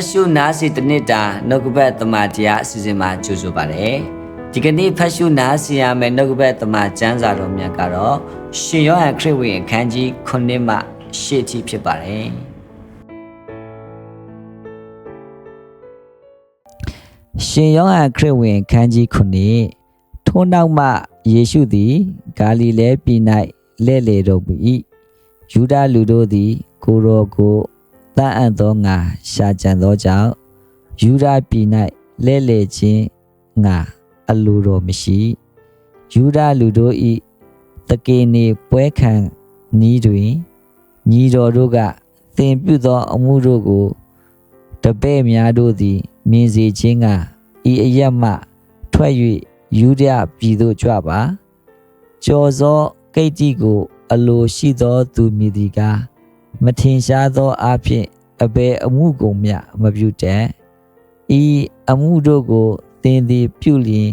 တ်ရှုနားစီတစ်နှစ်တာနှုတ်ကပတ်တမန်တရားအစီအစဉ်မှာကြိုဆိုပါရစေ။ဒီကနေ့ဖတ်ရှုနားစီရမယ့်နှုတ်ကပတ်တမန်ကျမ်းစာတော်မြတ်ကတော့ရှင်ယောဟန်ခရစ်ဝင်အခန်းကြီး9မှ10ထိဖြစ်ပါတယ်။ရှင်ယောဟန်ခရစ်ဝင်အခန်းကြီး9ထိုနောက်မှယေရှုသည်ဂါလိလဲပြည်၌လဲ့လေတော်မူ၏။ယူဒလူတို့သည်ကိုယ်တော်ကို တန်အံ့သောငါရှာကြံသောကြောင့်ယူဒပြည်၌လဲ့လေခြင်းငါအလိုတော်မရှိယူဒလူတို့၏တကေနေပွဲခံနီးတွင်ညီတော်တို့ကသင်ပြုသောအမှုတို့ကိုတပဲ့များတို့သည်မြင်စေခြင်းကဤအရက်မှထွက်၍ယူဒပြည်သို့ကြွပါကြော်သောကိတ္တိကို အလိုရှိသောသူမည်သည်ကား မထင်ရှားသောအဖြစ်အဘယ်အမှုကုန်မျှမပြုတတ်ဤအမှုတို့ကိုသင်သည်ပြုလျင်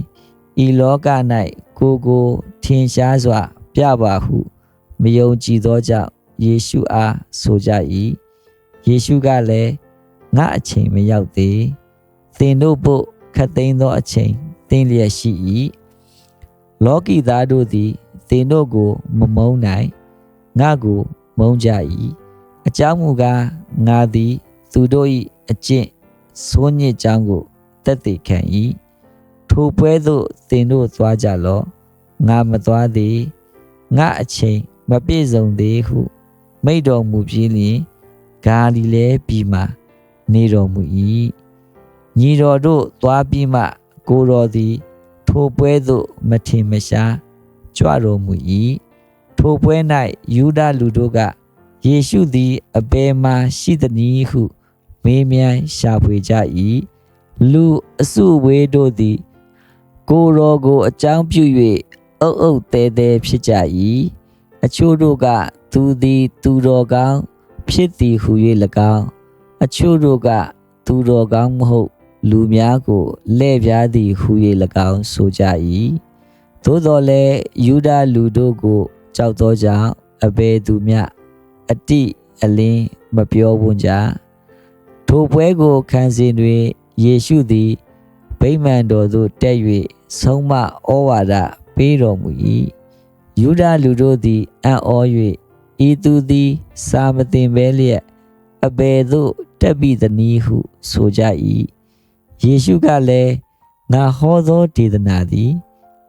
ဤလောက၌ကိုကိုထင်ရှားစွာ ပြပါဟုမယုံကြည်သောကြောင့်ယေရှုအားဆိုကြ၏ယေရှုကလည်းငါအချိန်မရောက်သေးသင်တို့ဖို့ခတ်သိမ်းသောအချိန်သင်လျက်ရှိ၏လောကီသားတို့သည်သင်တို့ကိုမမုန်းနိုင်ငါကိုမုန်းကြ၏ အကြောင်းမူကားငါသည် သူတို့၏အကျင့်ဆိုးညစ်ကြောင်းကိုတက်တည်ခံ၏ထိုပွဲသို့သင်တို့သွားကြလော့ငါမသွားသေးငါအချိန်မပြည့်စုံသေးဟု မိတ်တော်မူပြီးလျင်ဂါလိလဲပြည်မှနေတော်မူ၏ညီတော်တို့သွားပြီးမှကိုတော်သည် ထိုပွဲသို့မထင်မရှားကြွတော်မူ၏ထိုပွဲ၌ယူဒလူတို့က ယေရှုသည်အဘယ်မှာရှိသနည်းဟုမေးမြန်းရှာဖွေကြ၏လူအစုဝေးတို့သည် ကိုယ်တော်ကိုအကြောင်းပြု၍အုပ်အုပ်တဲတဲဖြစ်ကြ၏အချို့တို့ကသူသည်သူတော်ကောင်းဖြစ်သည်ဟု၍၎င်းအချို့တို့ကသူတော်ကောင်းမဟုတ် လူများကိုလဲ့ပြားသည်ဟု၍၎င်းဆိုကြ၏သို့တော်လည်းယူဒလူတို့ကိုကြောက်သောကြောင့်အဘယ်သူမျှ အတိအလင်းမပြောဝန်းကြထိုပွဲကိုခံစဉ်တွင်ယေရှုသည်ဗိမာန်တော်သို့တက်၍ဆုံးမဩဝါဒပေးတော်မူ၏ယူဒလူတို့သည်အံ့ဩ၍ဤသူသည် စာမတင်ဘဲလျက်အဘယ်သို့တက်ပြီသနည်းဟုဆိုကြ၏ယေရှုကလည်းငါဟောသောဒေသနာသည်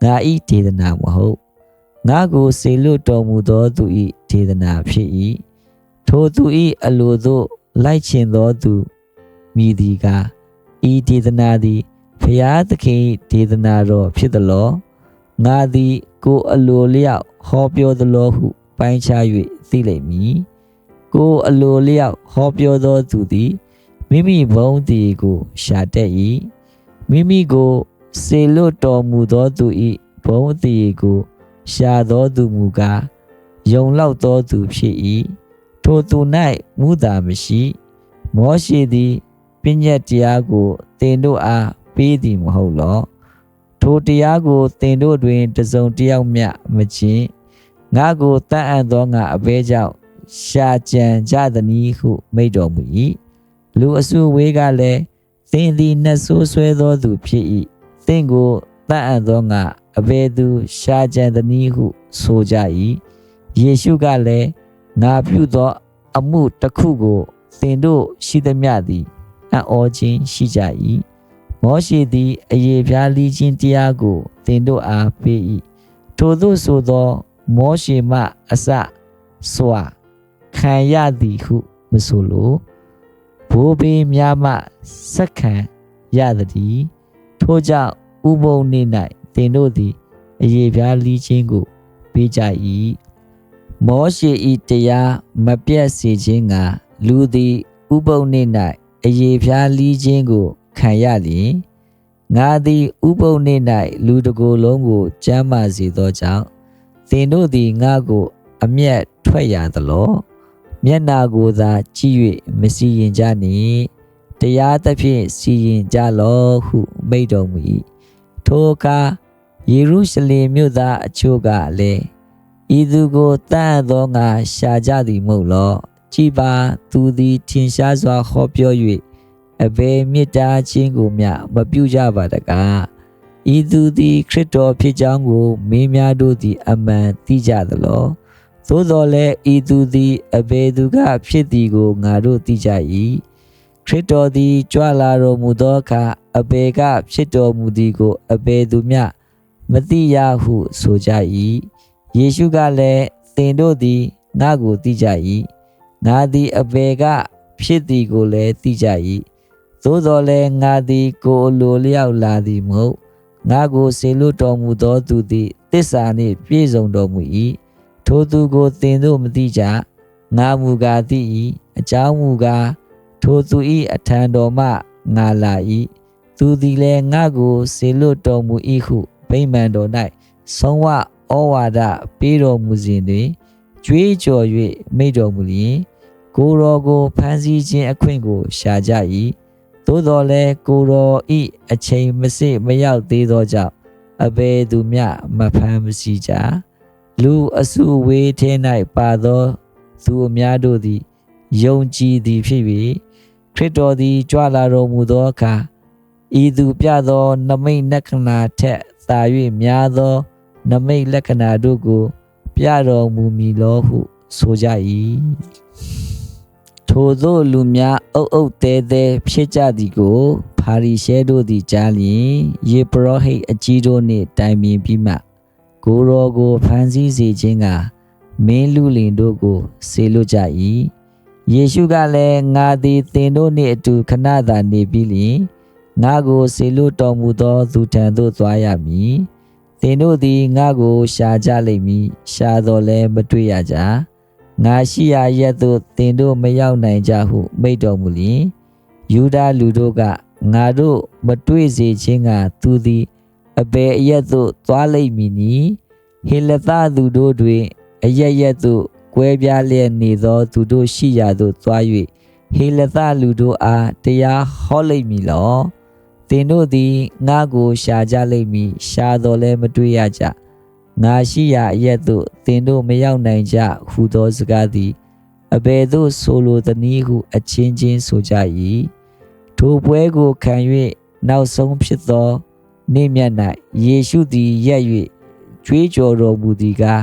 ငါဤဒေသနာမဟုတ်ငါကိုစေလွတ်တော်မူသောသူဤဒေသနာဖြစ်၏ ထိုသူဤအလိုသို့လိုက်ချင်သောသူမိဒီကဤဒေသနာသည်ဖျားသခင်ဒေသနာတော်ဖြစ်သလောငါသည်ကိုအလိုလျောက်ဟောပြောသလိုဟုပိုင်းခြား၍သိလိမ့်မည်ကိုအလိုလျောက်ဟောပြောသောသူသည်မိမိဘုံတည်ကိုရှာတတ်၏မိမိကိုစေလွတ်တော်မူသောသူ၏ဘုံတည်ကိုရှာသောသူမူကားယုံလောက်သောသူဖြစ်၏ ထိုသူ၌မူတာမရှိမောရှိသည်ပညတ်တရားကိုသင်တို့အားပေးသည်မဟုတ်လောထိုတရားကိုသင်တို့တွင်တစုံတယောက်မျှမချင်းငါကိုတတ်အံ့သောငါအဘဲကြောင့်ရှာကြံကြသည်ဟုမိန့်တော်မူ၏လူအစုဝေးကလည်းသင်သည်နှဆိုးဆွဲသောသူဖြစ်၏သင်ကိုတတ်အံ့သောငါအဘဲသူရှာကြံသည်ဟုဆိုကြ၏ယေရှုကလည်း ငါပြုသောအမှုတစ်ခုကိုသင်တို့ရှိသမျှသည်အံ့ဩခြင်းရှိကြ၏မောရှိသည်အယေပြားလီခြင်းတရားကိုသင်တို့အားပေး၏ထိုသို့ဆိုသော မောရှိမအစစွာခံရသည်ဟုမဆိုလိုဘိုးဘေးများမှစက္ခံရသည်ထို့ကြောင့်ဥပုံနေ၌သင်တို့သည်အယေပြားလီခြင်းကိုပေးကြ၏ မောရှိဤတရားမပြတ်စေခြင်းကလူသည်ဥပုံနေ၌အယေဖျားလီးခြင်းကိုခံရလျင်ငါသည်ဥပုံနေ၌လူတကိုယ်လုံးကိုကြမ်းမာစေသောကြောင့်သင်တို့သည်ငါကို အမျက်ထွက်ရသလောမျက်နာကိုသာကြည့်၍မစီရင်ကြနှင့်တရားသဖြင့်စီရင်ကြလောဟုမိန့်တော်မူ၏ထိုအခါယေရုရှလင်မြို့သားအချို့ကလည်း ဤသူကိုတန်သောငါရှာကြသည်မဟုတ်လောကြည်ပါသူသည်ထင်ရှားစွာဟောပြော၍အဘယ်မေတ္တာချင်းကိုမျှမပြုကြပါတကားဤသူသည်ခရစ်တော်ဖြစ်ကြောင်းကိုမင်းများတို့သည် အမှန်သိကြသလောသို့တော်လည်းဤသူသည်အဘယ်သူကဖြစ်သည်ကိုငါတို့သိကြ၏ခရစ်တော်သည်ကြွလာတော်မူသောအခါအဘယ်ကဖြစ်တော်မူသည်ကိုအဘယ်သူမျှမသိရဟုဆိုကြ၏ ယေရှုကလည်းသင်တို့သည်ငါကိုသိကြ၏ငါသည်အဘယ်ကဖြစ်သည်ကိုလည်းသိကြ၏သို့တော်လည်းငါသည်ကိုယ်လိုလျောက်လာသည်မဟုတ်ငါကိုစေလွတ်တော်မူသောသူသည်တစ္ဆာနှင့်ပြည့်စုံတော်မူ၏ထိုသူကိုသင်တို့မသိကြငါမူကားသိ၏အကြောင်းမူကားထိုသူ၏အထံတော်မှငါလာ၏သူသည်လည်းငါကိုစေလွတ်တော်မူ၏ဟုဗိမာန်တော်၌ဆုံးဝ ဩဝါဒပေးတော်မူစဉ်တွင်ကြွေးကြော်၍မိန့်တော်မူလျင်ကိုတော်ကိုဖန်ဆီးခြင်းအခွင့်ကိုရှာကြ၏သို့တော်လည်းကိုတော်ဤအချိန်မစစ်မရောက်သေးသောကြောင့်အဘယ်သူမျှမဖမ်းမဆီးကြလူအစုဝေးထဲ၌ပါသောသူအများတို့သည်ယုံကြည်သည်ဖြစ်၍ခရစ်တော်သည်ကြွလာတော်မူသောအခါဤသူပြသောနမိတ်လက္ခဏာထက်သာ၍များသော နမိတ်လက္ခဏာတို့ကို ပြတော်မူမည်လောဟု ဆိုကြ၏ထိုသို့လူများအုပ်အုပ်တဲတဲဖြစ်ကြသည်ကိုဖာရိရှဲတို့သည်ကြားလျင်ယေပရောဟိတ်အကြီးတို့နှင့်တိုင်ပင်ပြီးမှကိုရောကိုဖန်ဆီးစေခြင်းကမင်းလူလင်တို့ကိုဆေလွတ်ကြ၏ယေရှုကလည်းငါသည်သင်တို့နှင့်အတူခဏသာနေပြီးလျင်ငါကိုဆေလွတ်တော်မူသောသူထံသို့သွားရမည် သင်တို့သည်ငါကိုရှာကြလိမ့်မည်ရှာတော်လဲမတွေ့ရကြငါရှိရာရက်သို့သင်တို့မရောက်နိုင်ကြဟု မိန့်တော်မူလျင်ယူဒာလူတို့ကငါတို့မတွေ့စေခြင်းကသူသည်အဘယ်အရက်သို့သွားလိမ့်မည်နီဟေလသသူတို့တွင်အရက်ရက်သို့ကွဲပြားလျက်နေသော သူတို့ရှိရာသို့သွား၍ဟေလသလူတို့အားတရားဟောလိမ့်မည်လော သင်တို့သည်ငါကိုရှာကြလိမ့်မည်ရှာတော်လဲမတွေ့ရကြငါရှိရာအရက်သို့သင်တို့မရောက်နိုင်ကြဟုသောစကားသည်အဘယ်သို့ဆိုလိုသနည်းဟုအချင်းချင်းဆိုကြ၏ထိုပွဲကိုခံ၍နောက်ဆုံးဖြစ်သောနေ့မြတ်၌ယေရှုသည်ရက်၍ကြွေးကြော်တော်မူသည်ကား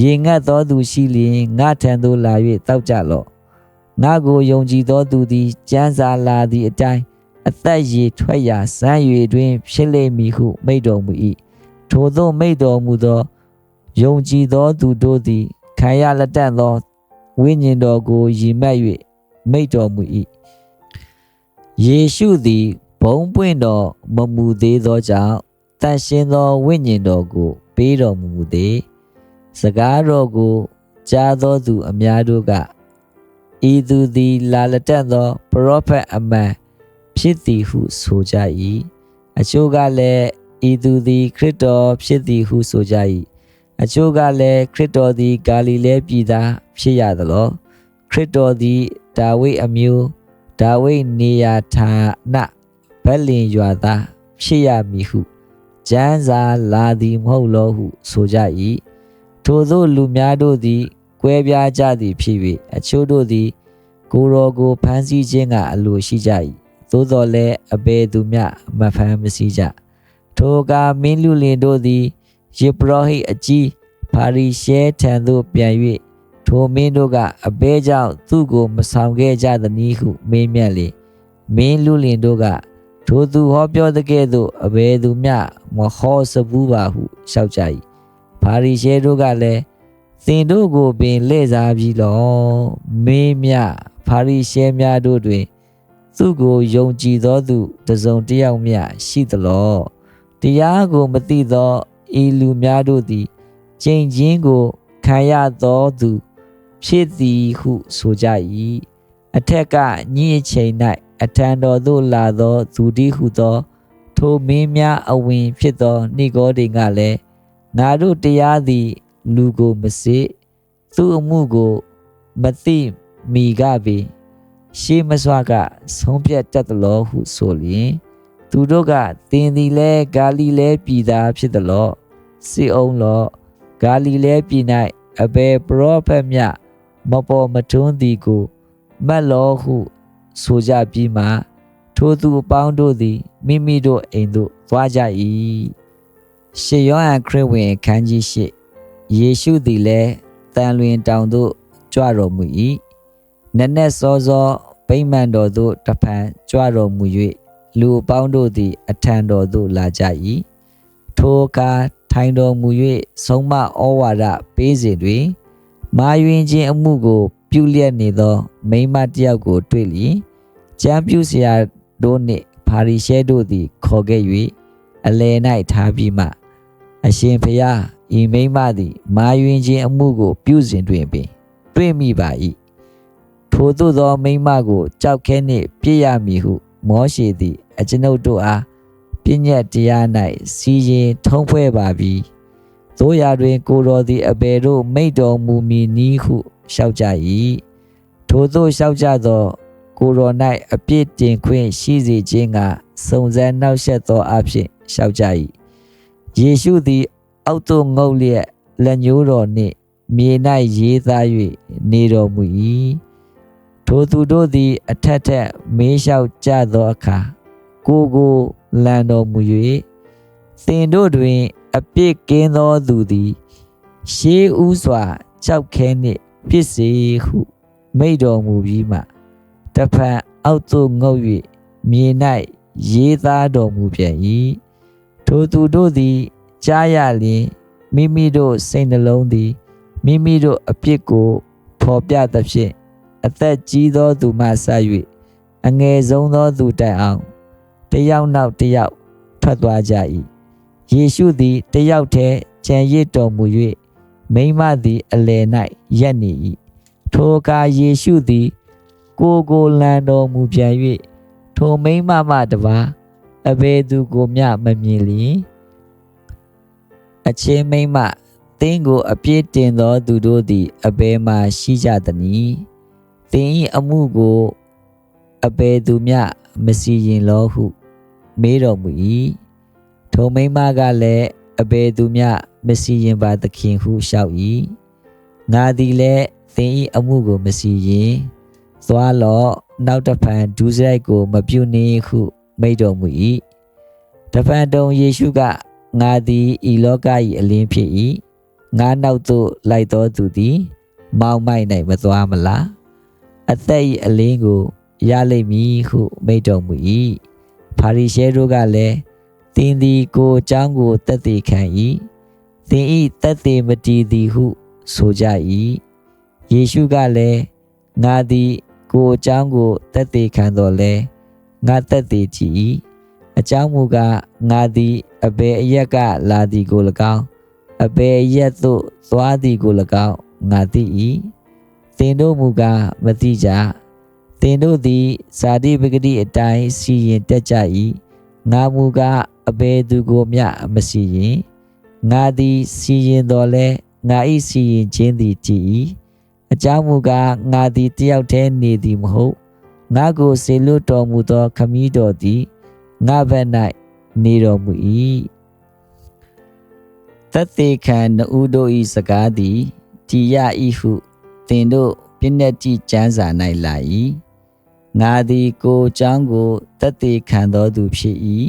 ရေငတ်သောသူရှိလျင်ငါထံသို့လာ၍တောက်ကြလော့ငါကိုယုံကြည်သောသူသည်ကြမ်းစာလာသည့်အတိုင်း အသက်ရည်ထွက်ရာစမ်းရွေတွင်ဖြစ်လိမ့်မည်ဟုမိန့်တော်မူ၏ထိုသို့မိန့်တော်မူသောယုံကြည်သောသူတို့သည်ခံရလက်တန့်သောဝိညာဉ်တော်ကိုယီမတ်၍မိန့်တော်မူ၏ယေရှုသည်ဘုံပွင့်တော်မမူသေးသောကြောင့်တန်ရှင်းသောဝိညာဉ်တော်ကို ပေးတော်မူမူသည် စကားတော်ကိုကြားသောသူအများတို့ကဤသူသည်လာလက်တန့်သောပရောဖက်အမှန် ဖြစ်သည်ဟုဆိုကြ၏အချို့ကလည်းဤသူသည်ခရစ်တော်ဖြစ်သည်ဟုဆိုကြ၏အချို့ကလည်းခရစ်တော်သည်ဂါလိလဲပြည်သားဖြစ်ရသလောခရစ်တော်သည်ဒါဝိအမျိုးဒါဝိနေရာဌာနဗက်လင်ရွာသားဖြစ်ရမည်ဟုကျမ်းစာလာသည်မဟုတ်လောဟုဆိုကြ၏ထိုသို့လူများတို့သည်ကွဲပြားကြသည်ဖြစ်၍အချို့တို့သည်ကိုယ်တော်ကိုဖမ်းဆီးခြင်းကအလိုရှိကြ၏ သို့တော်လည်းအဘယ်သူမျှမဖမ်းမဆီးကြထိုအခါမင်းလူလင်တို့သည်ယေဘရဟိအကြီးဖာရိရှဲထံသို့ပြန်၍ထိုမင်းတို့ကအဘဲကြောင့်သူ့ကိုမဆောင်ခဲ့ကြသနည်းဟုမေးမြန်းလေမင်းလူလင်တို့ကထိုသူဟောပြောတဲ့ကဲ့သို့အဘယ်သူမျှမဟောစဘူးပါဟုလျှောက်ကြ၏ဖာရိရှဲတို့ကလည်းသင်တို့ကိုပင်လှည့်စားပြီးလောမင်းမြဖာရိရှဲများတို့တွင် သူ့ကိုယုံကြည်သောသူတစုံတစ်ယောက်မျှရှိသလောတရားကိုမသိသောဤလူများတို့သည်ကျင့်ခြင်းကိုခံရသောသူဖြစ်သည်ဟုဆိုကြ၏အထက်ကညင်ချိန်၌အထံတော်သို့လာသောသူဒီဟုသော ထိုမင်းများအဝင်ဖြစ်သောနိဂောဒိန်ကလည်းငါတို့တရားသည် လူကိုမစစ်သူ့အမှုကိုမသိမိကပင် ရှေးမစွာကဆုံးဖြတ်တတ်သလောဟုဆိုလျင်သူတို့ကသင်သည်လဲဂါလိလဲပြည်သားဖြစ်သလောစိအောင်လောဂါလိလဲပြည်၌အဘယ်ပရောဖက်မြမပေါ်မထွန်းသည်ကိုမတ်လောဟု ဆိုကြပြီးမှထိုသူအပေါင်းတို့သည်မိမိတို့အိမ်သို့သွားကြ၏ရှေယောဟန်ခရစ်ဝင်ခန်းကြီးရှိယေရှုသည်လည်းတန်လွင်တောင်သို့ကြွတော်မူ၏ နက်နက်စောစောဗိမာန်တော်သို့တဖန်ကြွတော်မူ၍လူအပေါင်းတို့သည် အထံတော်သို့လာကြ၏ထိုအခါထိုင်တော်မူ၍ဆုံးမဩဝါဒပေးစဉ်တွင်မာယွင်ခြင်းအမှုကို ပြုလျက်နေသော မိန်းမတစ်ယောက်ကို တွေ့လျင်ကျမ်းပြုဆရာတို့နှင့်ပါရီရှဲတို့သည် ခေါ်ခဲ့၍အလယ်၌ထားပြီးမှ အရှင်ဖျားဤမိန်းမသည် မာယွင်ခြင်းအမှုကို ပြုစဉ်တွင်ပင် တွေ့မိပါ၏ ထိုသို့သောမိန်းမကိုကြောက်ခဲနှင့်ပြည့်ရမည်ဟု မောရှေသည် အကျွန်ုပ်တို့အားပြည့်ညက်တရား၌စီရင်ထုံးဖွဲ့ပါပြီသို့ရာတွင် ကိုတော်သည်အဘယ်တို့မိတ်တော်မူမည်နည်းဟုလျှောက်ကြ၏ထိုသို့လျှောက်ကြသော ကိုတော်၌အပြစ်တင်ခွင့်ရှိစေခြင်းကစုံစမ်းနှောက်ယှက်သောအဖြစ်လျှောက်ကြ၏ယေရှုသည် အောက်သို့ငုတ်လျက်လက်ညှိုးတော်နှင့်မြေ၌ရေးသား၍နေတော်မူ၏ ထိုသူတို့သည် အထက်ထက်မေးလျှောက်ကြသောအခါကိုကိုလန်တော်မူ၍သင်တို့တွင် အပြစ်ကင်းသောသူသည် ရှေးဥစွာကြောက်ခဲနှင့်ဖြစ်စေဟုမိန့်တော်မူပြီးမှတဖန်အောက်သို့ငုတ်၍မြေ၌ရေးသားတော်မူပြန်၏ထိုသူတို့သည်ကြားရလျင်မိမိတို့စိတ်နှလုံးသည်မိမိတို့အပြစ်ကိုဖော်ပြသဖြင့် အသက်ကြီးသောသူမှဆ၍အငယ်ဆုံးသောသူတိုင်အောင်တယောက်နောက်တယောက်ထွက်သွားကြ၏ယေရှုသည်တယောက်တည်းကြံရစ်တော်မူ၍မိမသည်အလယ်၌ရက်နေ၏ထိုအခါယေရှုသည် ကိုကိုလန်တော်မူပြန်၍ထိုမိမမှတပါအဘယ်သူကိုမျှမမြင်လျင်အချင်းမိမသင်ကိုအပြစ်တင်သောသူတို့သည်အဘယ်မှရှိကြသနည်း သင်၏အမှုကိုအဘယ်သူမျှမစီရင်လောဟု မေးတော်မူ၏ထိုမိမကလည်းအဘယ်သူမျှမစီရင်ပါသခင်ဟုလျှောက်၏ငါသည်လည်းသင်၏အမှုကိုမစီရင်သွားလော့နောက်တစ်ဖန်ဒုစရိုက်ကိုမပြုနှင့်ဟု မိန့်တော်မူ၏တဖန်တုံယေရှုကငါသည်ဤလောက၏အလင်းဖြစ်၏ငါနောက်သို့လိုက်တော်သူသည် မောင်းမိုက်၌မသွားမလား အသက်၏အလင်းကိုရလိမ့်မည်ဟုမိန့်တော်မူ၏ဖာရိရှဲတို့ကလည်းသင်သည်ကိုအကြောင်းကိုတက်သေးခံ၏သင်ဤတက်သေးမတည်သည်ဟုဆိုကြ၏ယေရှုကလည်းငါသည်ကိုအကြောင်းကိုတက်သေးခံတော်လဲငါတက်သေးကြည်အကြောင်းမူကားငါသည်အဘယ်အရက်ကလာသည်ကို၎င်းအဘယ်ရက်သို့သွားသည်ကို၎င်းငါသိ၏ သင်တို့မူကားမသိကြသင်တို့သည်ဇာတိပဂတိအတိုင်းစီရင်တက်ကြ၏ငါမူကားအဘယ်သူကိုမျှမစီရင်ငါသည်စီရင်တော်လဲငါ၏စီရင်ခြင်းသည်ကြည်၏အကြောင်းမူကားငါသည်တယောက်တည်းနေသည်မဟုတ်ငါကိုစေလွတ်တော်မူသောခမည်းတော်သည်ငါဘက်၌နေတော်မူ၏တသက်ခံနဦးတို့၏စကားသည်တည်ရ၏ဟု သင်တို့ပြည့်နှက်ကြည်ကျမ်းစာ၌လာ၏ငါသည်ကိုเจ้าကိုတသက်ခံတော်သူဖြစ်၏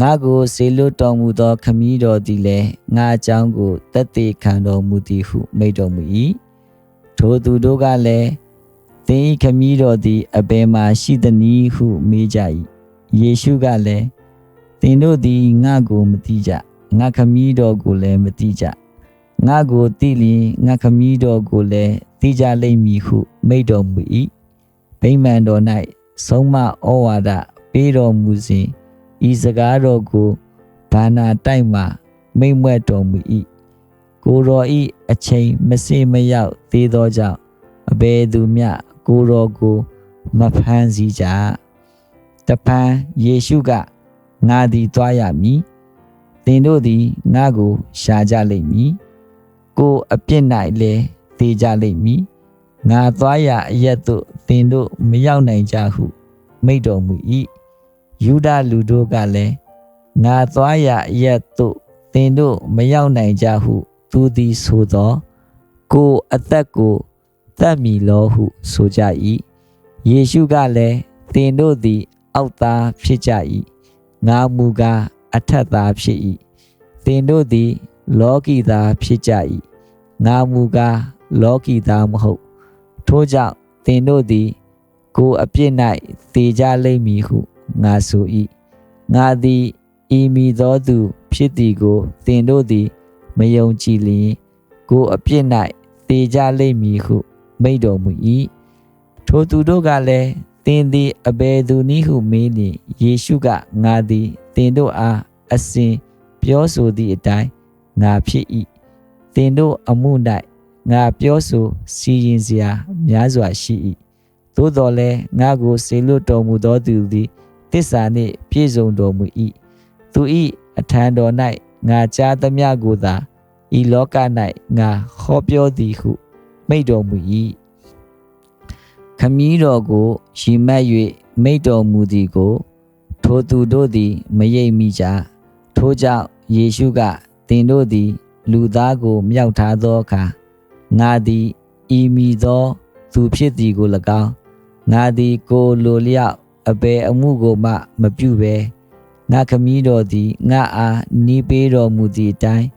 ငါကိုစေလွတ်တော်မူသော ခမည်းတော်သည်လည်းငါအကြောင်းကိုတသက်ခံတော်မူသည်ဟုမိန့်တော်မူ၏ထိုသူတို့ကလည်းသင်ခမည်းတော်သည်အဘယ်မှရှိသနည်းဟုမေးကြ၏ယေရှုကလည်းသင်တို့သည်ငါကိုမသိကြငါခမည်းတော်ကိုလည်းမသိကြငါကိုသိလျင်ငါခမည်းတော်ကိုလည်း သိကြလိမ့်မည်ဟုမိန့်တော်မူ၏ဗိမာန်တော်၌ဆုံးမဩဝါဒပေးတော်မူစဉ်ဤစကားတော်ကိုဘာနာတိုက်မှမိမ့်မွက်တော်မူ၏ကိုတော်ဤအချိန်မစေမရောက်သေးသောကြောင့်အဘယ်သူမျှကိုတော်ကိုမဖမ်းဆီးကြတပန်ယေရှုကငါသည်သွားရမည်သင်တို့သည်ငါကိုရှာကြလိမ့်မည်ကိုအပြစ်၌လည်း သေကြလိမ့်မည်ငါသွားရအရက်သို့သင်တို့မရောက်နိုင်ကြဟု မိန့်တော်မူ၏ယူဒလူတို့ကလည်းငါသွားရအရက်သို့သင်တို့မရောက်နိုင်ကြဟု သူသည်ဆိုသောကိုအသက်ကိုတတ်မီလောဟုဆိုကြ၏ယေရှုကလည်းသင်တို့သည် အောက်သားဖြစ်ကြ၏ငါမူကားအထက်သားဖြစ်၏သင်တို့သည် လောကီသားဖြစ်ကြ၏ငါမူကား လောကီသားမဟုတ်ထို့ကြောင့်သင်တို့သည် ကိုယ်အပြစ်၌သေကြလိမ့်မည်ဟုငါဆို၏ငါသည်ဤမည်သောသူဖြစ်သည်ကိုသင်တို့သည်မယုံကြည်လျင်ကိုယ်အပြစ်၌သေကြလိမ့်မည်ဟု မိန့်တော်မူ၏ထိုသူတို့ကလည်းသင်သည်အဘယ်သူနည်းဟုမေးလျင်ယေရှုကငါသည်သင်တို့အားအစဉ်ပြောဆိုသည့်အတိုင်းငါဖြစ်၏သင်တို့အမှု၌ ငါပြောဆိုစီရင်စရာများစွာရှိ၏သို့တော်လည်းငါကိုစေလွတ်တော်မူသောသူသည်တစ္ဆာနှင့်ပြည့်စုံတော်မူ၏သူ၏အထံတော်၌ငါကြားသမျှကိုသာဤလောက၌ငါဟောပြောသည်ဟု မိန့်တော်မူ၏ခမည်းတော်ကိုရီမတ်၍မိန့်တော်မူသည်ကို ထိုသူတို့သည်မရိပ်မိကြထို့ကြောင့်ယေရှုကသင်တို့သည် လူသားကိုမြောက်ထားသောအခါ ငါသည်ဤမိသောသူဖြစ်သည်ကို၎င်းငါသည်ကိုလိုလျောက်အဘယ်အမှုကိုမှမပြုဘဲငါခမည်းတော်သည်ငါအားနီးပေးတော်မူသည့်အတိုင်း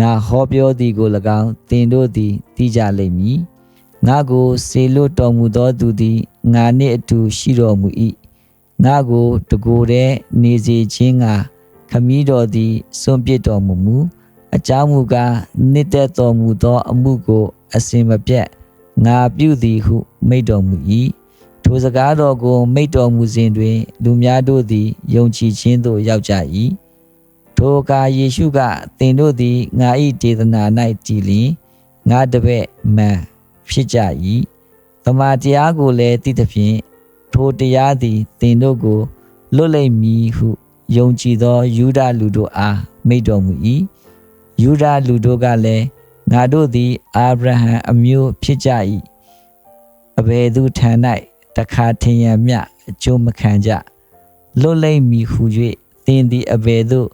ငါဟောပြောသည်ကို၎င်းသင်တို့သည်သိကြလိမ့်မည်ငါကိုစေလွတ်တော်မူသောသူသည်ငါနှင့်အတူရှိတော်မူ၏ငါကိုတကိုယ်တည်းနေစေခြင်းငါခမည်းတော်သည်စွန့်ပစ်တော်မူမူ အကြောင်းမူကားနှစ်သက်တော်မူသောအမှုကိုအစင်မပြတ်ငါပြုသည်ဟု မိန့်တော်မူ၏ထိုစကားတော်ကို မိန့်တော်မူစဉ်တွင် လူများတို့သည်ယုံကြည်ခြင်းသို့ရောက်ကြ၏ထိုအခါယေရှုကသင်တို့သည်ငါ၏ဒေသနာ၌တည်လျင်ငါတပည့်မှန်ဖြစ်ကြ၏သမာတရားကိုလည်းသိသဖြင့်ထိုတရားသည်သင်တို့ကိုလွတ်လိမ့်မည်ဟုယုံကြည်သောယူဒလူတို့အားမိန့်တော်မူ၏ ယူဒလူတို့ကလည်းငါတို့သည်အာဗြဟံအမျိုးဖြစ်ကြ၏အဘယ်သူထံ၌တခါထင်ရမြအကျိုးမခံကြလွတ်လိမ့်မည်ဟု၍သင်သည်အဘယ်သို့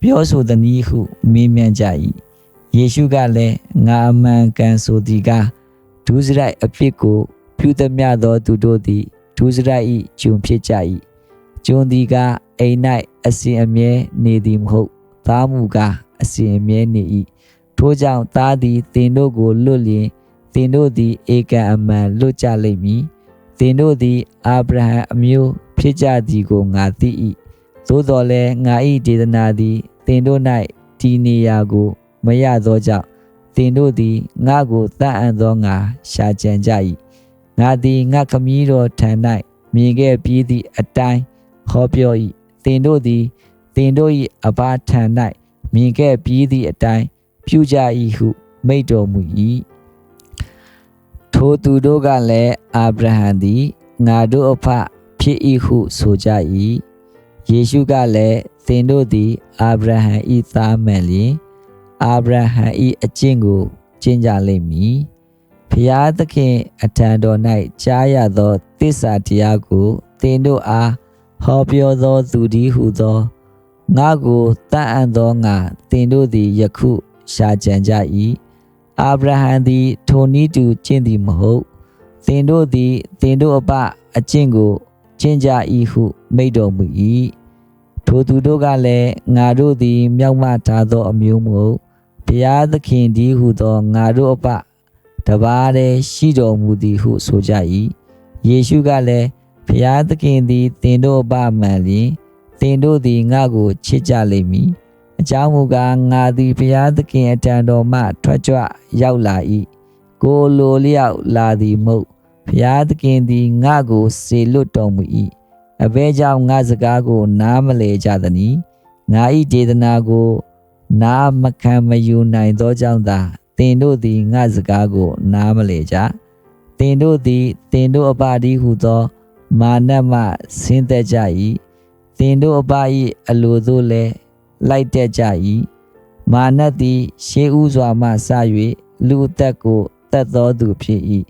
ပြောဆိုသည်နည်းဟုမေးမြန်းကြ၏ယေရှုကလည်းငါအမှန်ကန်ဆိုသည်ကားဒုစရိုက်အဖြစ်ကိုပြုသမျှသောသူတို့သည်ဒုစရိုက်၏ဂျုံဖြစ်ကြ၏ဂျုံသည်ကအိမ်၌အစဉ်အမြဲနေသည်မဟုတ် သားမူကားအစဉ်အမြဲနေ၏ထို့ကြောင့်သားသည်တင်တို့ကိုလွတ်လျင်တင်တို့သည်ဧကံအမှန်လွတ်ကြလိမ့်မည်တင်တို့သည်အာဗြဟံအမျိုးဖြစ်ကြသည်ကိုငါသိ၏သို့တော်လည်းငါ၏ဒေသနာသည်တင်တို့၌တည်နေရာကိုမရသောကြောင့်သင်တို့သည်ငါကိုတတ်အံ့သောငါရှာကြံကြ၏ငါသည်ငါခမည်းတော်ထံ၌မြင်ခဲ့ပြီးသည့်အတိုင်းဟောပြော၏သင်တို့သည် သင်တို့၏အဘထံ၌မြင်ခဲ့ပြီးသည့်အတိုင်းပြုကြ၏ဟုမိန့်တော်မူ၏ထိုသူတို့ကလည်းအာဗြဟံသည်ငါတို့အဖဖြစ်၏ဟုဆိုကြ၏ယေရှုကလည်းသင်တို့သည်အာဗြဟံ၏သားမှန်လျင်အာဗြဟံ၏အကျင့်ကိုကျင့်ကြလိမ့်မည်ဖျားသခင်အထံတော်၌ကြားရသောတစ္ဆာတရားကိုသင်တို့အားဟောပြောသောသူဒီဟုသော ငါကိုတတ်အံ့သောငါသင်တို့သည်ယခုရှာကြံကြ၏အာဗြဟံသည်ထိုနည်းတူကျင့်သည်မဟုတ်သင်တို့သည်သင်တို့အပအကျင့်ကိုကျင့်ကြ၏ဟုမိန့်တော်မူ၏ထိုသူတို့ကလည်းငါတို့သည်မြောက်မထားသောအမျိုးမဟုတ်ဘုရားသခင်ဒီဟုသောငါတို့အပတပါးတည်းရှိတော်မူသည်ဟုဆိုကြ၏ယေရှုကလည်းဘုရားသခင်သည်သင်တို့အပမှန်လျင် သင်တို့သည်ငါကိုချစ်ကြလိမ့်မည်အကြောင်းမူကားငါသည်ဘုရားသခင်အထံတော်မှထွက်ကြွရောက်လာ၏ကိုလိုလျောက်လာသည်မဟုတ်ဘုရားသခင်သည်ငါကိုစေလွတ်တော်မူ၏အဘဲကြောင့်ငါစကားကို နားမလည်ကြသနည်းငါ၏ဒေသနာကို နားမခံမယူနိုင်သောကြောင့်သာသင်တို့သည်ငါစကားကို နားမလည်ကြသင်တို့သည်သင်တို့အပါဒီဟုသော မာနမှဆင်းသက်ကြ၏ သင်တို့အပါ၏အလိုသို့လည်းလိုက်တက်ကြ၏မာနသည်ရှေးဥစွာမှစ၍လူအသက်ကိုတတ်သောသူဖြစ်၏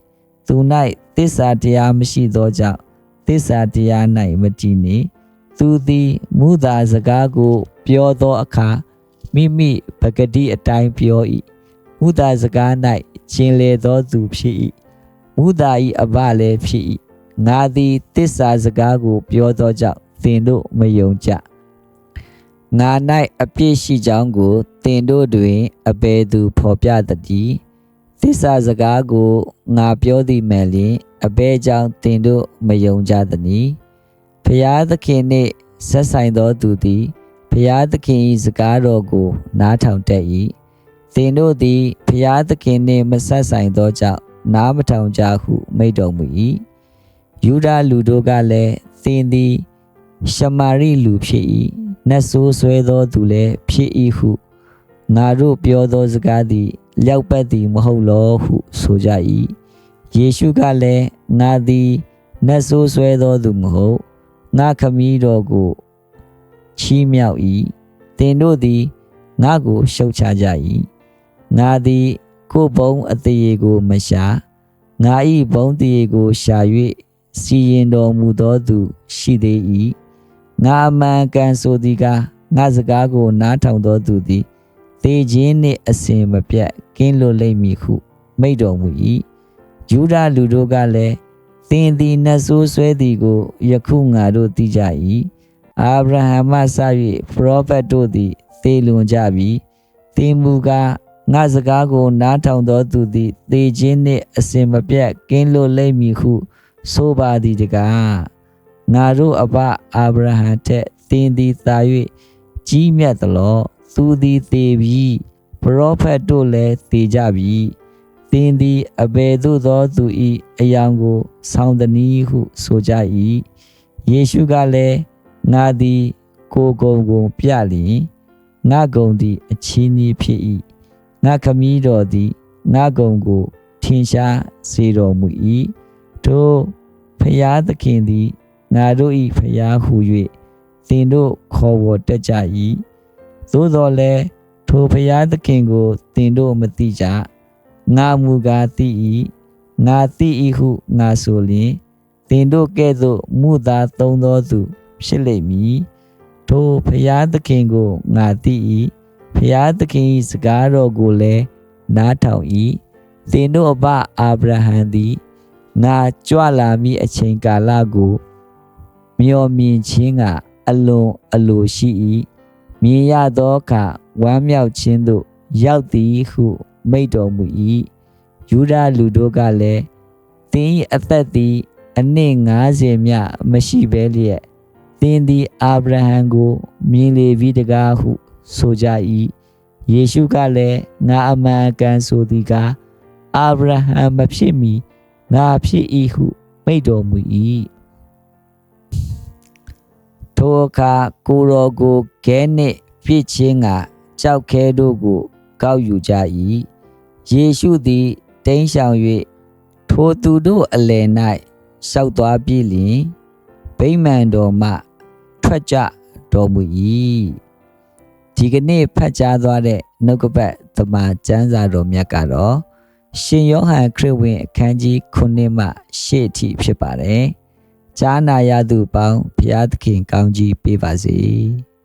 သူ၌သစ္စာတရားမရှိသောကြောင့်သစ္စာတရား၌မတည်နေသူသည်မူသာစကားကို ပြောသောအခါမိမိပဂတိအတိုင်းပြော၏မူသာစကား၌ရှင်လေသောသူဖြစ်၏မူသာ၏အဘလည်းဖြစ်၏ငါသည်တစ္ဆာစကားကို ပြောသောကြောင့် င်တို့မယုံကြငါ၌အပြစ်ရှိကြောင်းကိုသင်တို့တွင်အဘယ်သူဖော်ပြသတည်းသစ္စာစကားကိုငါပြောသည်မဲ့လျင်အဘယ်ကြောင့်သင်တို့မယုံကြသနည်းဖျားသခင်နှင့်ဆက်ဆိုင်သောသူသည်ဖျားသခင်၏စကားတော်ကိုနားထောင်တတ်၏သင်တို့သည်ဖျားသခင်နှင့်မဆက်ဆိုင်သောကြောင့်နားမထောင်ကြဟုမိန့်တော်မူ၏ယူဒာလူတို့ကလည်းသင်သည် ရှမာရိလူဖြစ်၏နတ်ဆိုးဆွဲသောသူလည်းဖြစ်၏ဟုငါတို့ပြောသောစကားသည်လျောက်ပတ်သည်မဟုတ်လောဟုဆိုကြ၏ယေရှုကလည်းငါသည်နတ်ဆိုးဆွဲသောသူမဟုတ်ငါခမည်းတော်ကိုချီးမြှောက်၏သင်တို့သည်ငါကိုရှုတ်ချကြ၏ငါသည်ကိုယ်ဘုံအသေးကိုမရှာငါ၏ဘုံတည်ကိုရှာ၍စီရင်တော်မူသောသူရှိသေး၏ ငါအမှန်ကန်ဆိုသည်ကားငါစကားကိုနားထောင်သောသူသည်သေခြင်းနှင့်အစဉ်မပြတ်ကင်းလွတ်လိမ့်မည်ဟုမိန့်တော်မူ၏ယူဒလူတို့ကလည်းသင်သည်နတ်ဆိုးဆွဲသည်ကိုယခုငါတို့သိကြ၏အာဗြဟံမှစ၍ပရောဖက်တို့သည်သေလွန်ကြပြီသင်မူကားငါစကားကိုနားထောင်သောသူသည်သေခြင်းနှင့်အစဉ်မပြတ်ကင်းလွတ်လိမ့်မည်ဟုဆိုပါသည်တကား ငါတို့အဘအာဗြဟံထက်သင်သည်သာ၍ကြီးမြတ်သလောသူသည်သေပြီပရောဖက်တို့လည်းသေကြပြီသင်သည်အဘယ်သို့သောသူ၏အယောင်ကို ဆောင်းသည်ဟုဆိုကြ၏ယေရှုကလည်းငါသည်ကိုယ်ကုံကိုပြလျင်ငါကုံသည်အချင်းကြီးဖြစ်၏ငါခမည်းတော်သည်ငါကုံကိုထင်ရှားစေတော်မူ၏ထိုဖျားသခင်သည် ငါတို့၏ဖျားဟု၍သင်တို့ခေါ်ဝေါ်တတ်ကြ၏သို့တော်လည်းထိုဖျားသခင်ကိုသင်တို့မသိကြငါမူကားသိ၏ငါသိ၏ဟုငါဆိုလျင်သင်တို့ကဲ့သို့မူသားသုံးသောသူဖြစ်လိမ့်မည်ထိုဖျားသခင်ကိုငါသိ၏ဖျားသခင်၏စကားတော်ကိုလည်းနားထောင်၏သင်တို့အဘအာဗြဟံသည်ငါကြွလာမည့်အချိန်ကာလကို မျော်မြင်ခြင်းကအလွန်အလိုရှိ၏မြင်ရသောအခါဝမ်းမြောက်ခြင်းသို့ရောက်သည်ဟုမိန့်တော်မူ၏ယူဒလူတို့ကလည်းသင်၏အသက်သည် အနှစ်90မြမရှိဘဲလျက်သင်သည်အာဗြဟံကို မြင်လေပြီတကားဟုဆိုကြ၏ယေရှုကလည်းငါအမှန်ကန်ဆိုသည်ကားအာဗြဟံမဖြစ်မီငါဖြစ်၏ဟုမိန့်တော်မူ၏ ထိုအခါကိုတော်ကိုခဲနှင့်ပြစ်ခြင်းကကြောက်ခဲတို့ကိုကောက်ယူကြ၏ယေရှုသည်တိမ်းရှောင်၍ထိုသူတို့အလယ်၌ရှောက်သွားပြီလျင်ဗိမာန်တော်မှထွက်ကြတော်မူ၏ဒီကနေ့ဖတ်ကြားသွားတဲ့နှုတ်ကပတ်သမာကျမ်းစာတော်မြတ်ကတော့ရှင်ယောဟန်ခရစ်ဝင်အခန်းကြီး9မှ10အထိဖြစ်ပါတယ်။ ကြားနာရသူပေါင်းဘုရားသခင်ကောင်းကြီးပေးပါစေ။